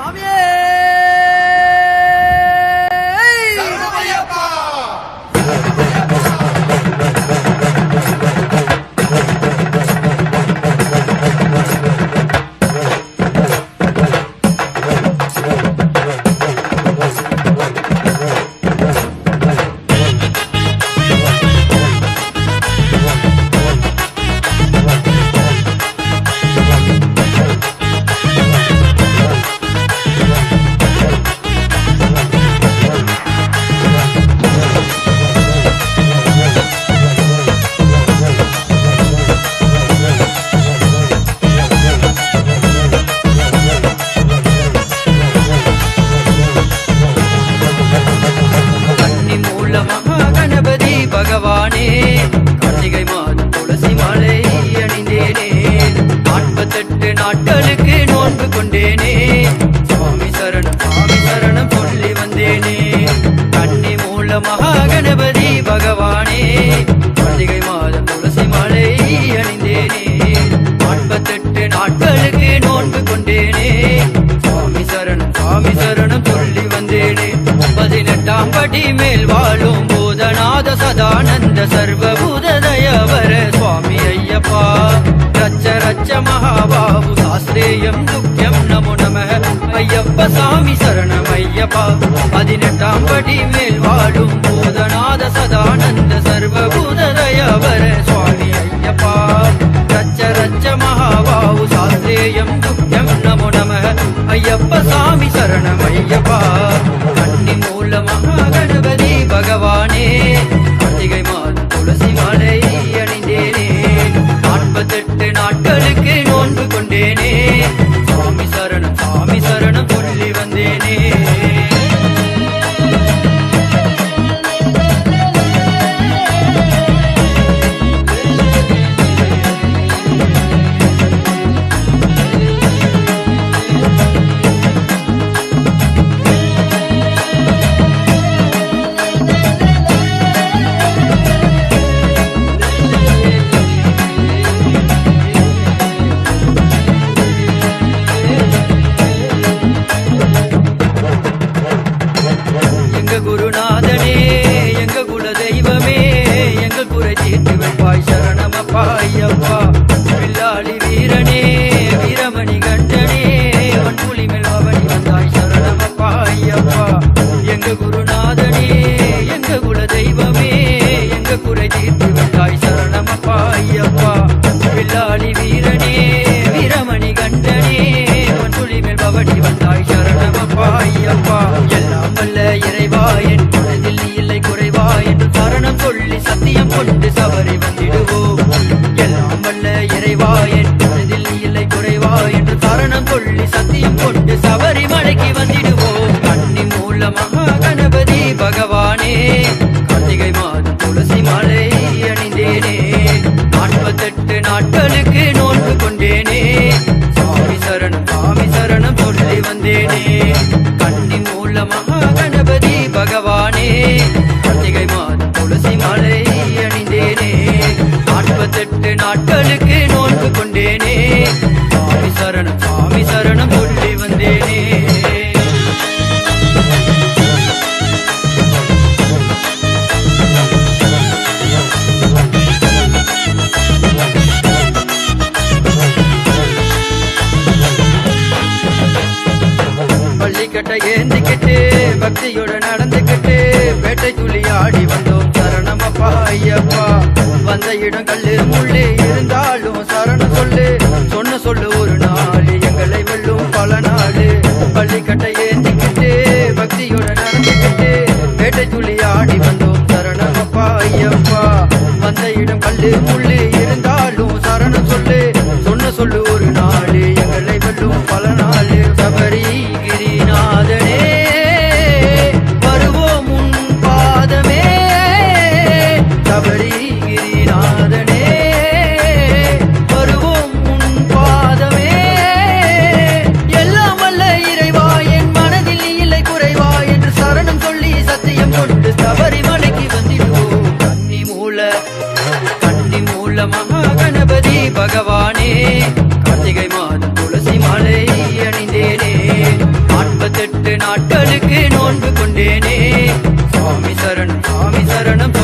마미 அடிமேல் வாழும் பூதநாத சதானந்த சர்வபூத தயவர சுவாமி ஐயப்பா. ரச்ச ரச்ச மகாபாபு சாஸ்திரேயம் துக்கியம் நமோ நம. ஐயப்ப சாமி சரணம் ஐயப்பா. பதினெட்டாம் படி மேல் வாழும் பூதநாத சதானந்த சர்வபூத தயவர சுவாமி ஐயப்பா. ரச்ச ரச்ச மகாபாபு சாஸ்திரேயம் துக்கியம் நமோ நம. ஐயப்ப சாமி சரணம் தேனே சத்தியம் கொண்டு சபரி வந்திடுவோம். எல்லாம் வல்ல இறைவா என் இல்லை குறைவா என்று சரணம் சொல்லி சத்தியம் கொண்டு சபரி மலைக்கு வந்திடுவோம். பள்ளிக்கட்டை ஏந்திக்கிட்டு பக்தியோட நடந்துக்கிட்டு பேட்டை துளி ஆடி வந்தோம். சரணமப்பா ஐயப்பா. வந்த இடங்கள் கல்லு இருந்தாலும் சரணம் சொல்லு. சொன்ன சொல்லு ஒரு நாள் எங்களை வெல்லும் பல நாள். பள்ளி பள்ளிக்கட்டை ஏந்திக்கிட்டு பக்தியோட நடந்துக்கிட்டு பேட்டை துளி ஆடி வந்தோம். சரணமப்பா ஐயப்பா. வந்த இடம் கல்லு முள்ளு சரணம்